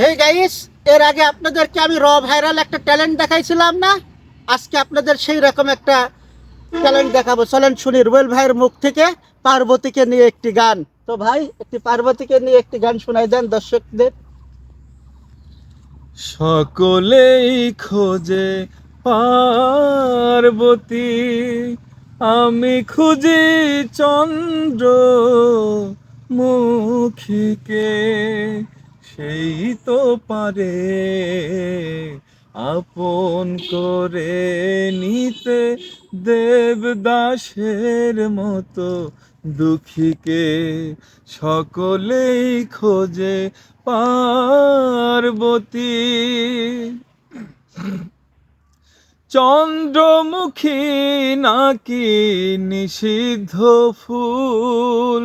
Hey guys এর আগে আপনাদেরকে আমি র ভাইরাল একটা ট্যালেন্ট দেখাইছিলাম না? আজকে আপনাদের সেই রকম একটা ট্যালেন্ট দেখাবো। চলেন শুনি রুবেল ভাইয়ের মুখ থেকে পার্বতীকে নিয়ে একটি গান। তো ভাই, একটি পার্বতীকে নিয়ে একটি গান শোনাই দেন দর্শকদের। সকলেই খোঁজে পার্বতী, আমি খুঁজি চন্দ্র মুখীকে সেই তো পারে আপন করে নিতে দেবদাসের মতো দুঃখীকে সকলেই খোঁজে পার্বতী। চন্দ্রমুখী নাকি নিষিদ্ধ ফুল,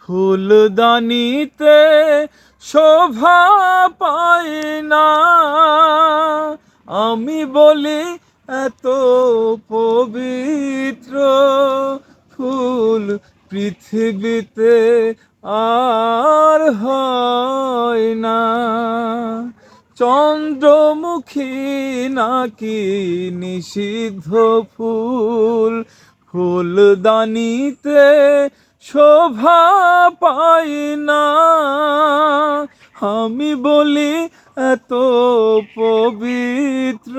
ফুলদানিতে শোভা পায় না। আমি বলি, এত পবিত্র ফুল পৃথিবীতে আর হয় না। চন্দ্রমুখী নাকি নিষিদ্ধ ফুল? ফুলদানিতে শোভা পাই না। আমি বলি এত পবিত্র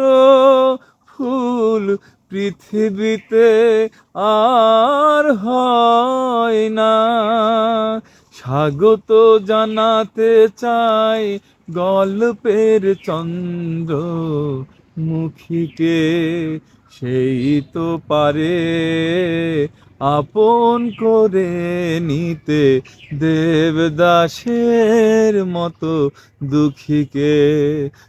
ফুল পৃথিবীতে আর হয় না। স্বাগত জানাতে চাই গল্পের চন্দ্র মুখীকে সেই তো পারে আপন করে নিতে দেবদাসের মতো দুঃখীকে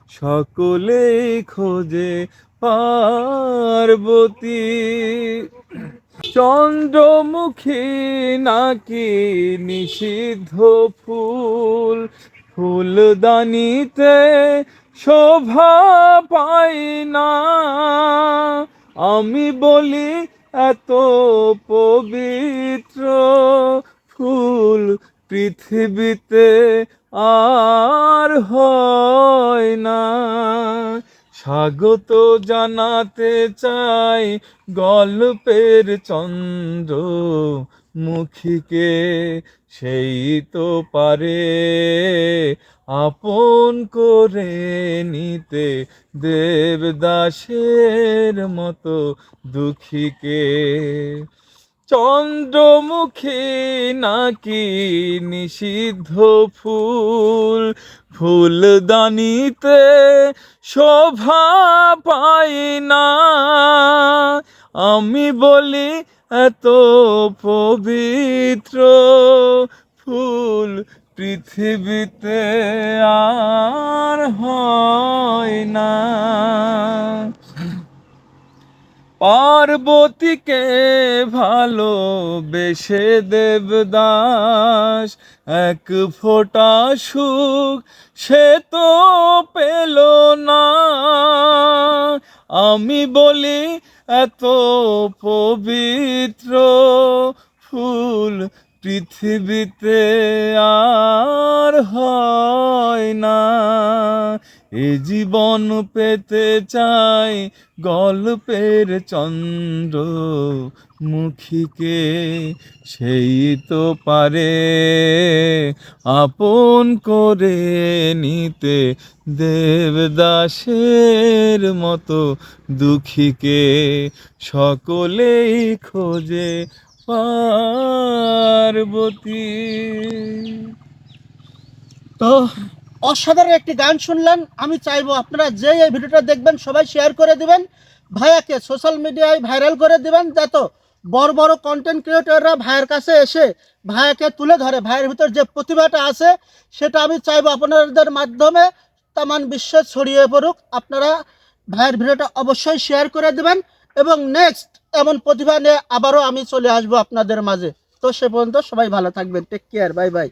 সকলে খোঁজে পার্বতী। চন্দ্রমুখী নাকি নিষিদ্ধ ফুল, ফুলদানিতে শোভা পাই না। আমি বলি এত পবিত্র ফুল পৃথিবীতে আর হয় না। স্বাগত জানাতে চাই গল্পের চন্দ্র মুখীকে, সেই তো পারে আপন করে নিতে দেবদাসের মতো দুঃখীকে। চন্দ্রমুখী নাকি নিষিদ্ধ ফুল? ফুলদানিতে শোভা পাই না। আমি বলি, এত পবিত্র ফুল পৃথিবীতে আর হয় না। পার্বতীকে ভালোবেসে দেবদাস, এক ফোঁটা সুখ সে তো পেল না। আমি বলি, এত পবিত্র ফুল পৃথিবীতে আর হয় না। এ জীবন পেতে চাই গল্পের চন্দ্র মুখীকে সেই তো পারে আপন করে নিতে দেবদাসের মতো দুঃখীকে সকলেই খোঁজে পার্বতী। তো অসাধারণ একটি গান শুনলেন। আমি চাইব আপনারা যে এই ভিডিওটা দেখবেন, সবাই শেয়ার করে দিবেন। ভাইয়াকে সোশ্যাল মিডিয়ায় ভাইরাল করে দিবেন, যাতে বড় বড় কন্টেন্ট ক্রিয়েটররা ভাইয়ের কাছে এসে ভাইয়াকে তুলে ধরে। ভাইয়ের ভিতর যে প্রতিভাটা আছে, সেটা আমি চাইব আপনাদের মাধ্যমে। তামান বিশ্বে ছড়িয়ে পড়ুক। আপনারা ভাইয়ের ভিডিওটা অবশ্যই শেয়ার করে দেবেন। এবং নেক্সট এমন প্রতিভা নিয়ে আবারও আমি চলে আসব আপনাদের মাঝে। তো সে পর্যন্ত সবাই ভালো থাকবেন। Take care bye bye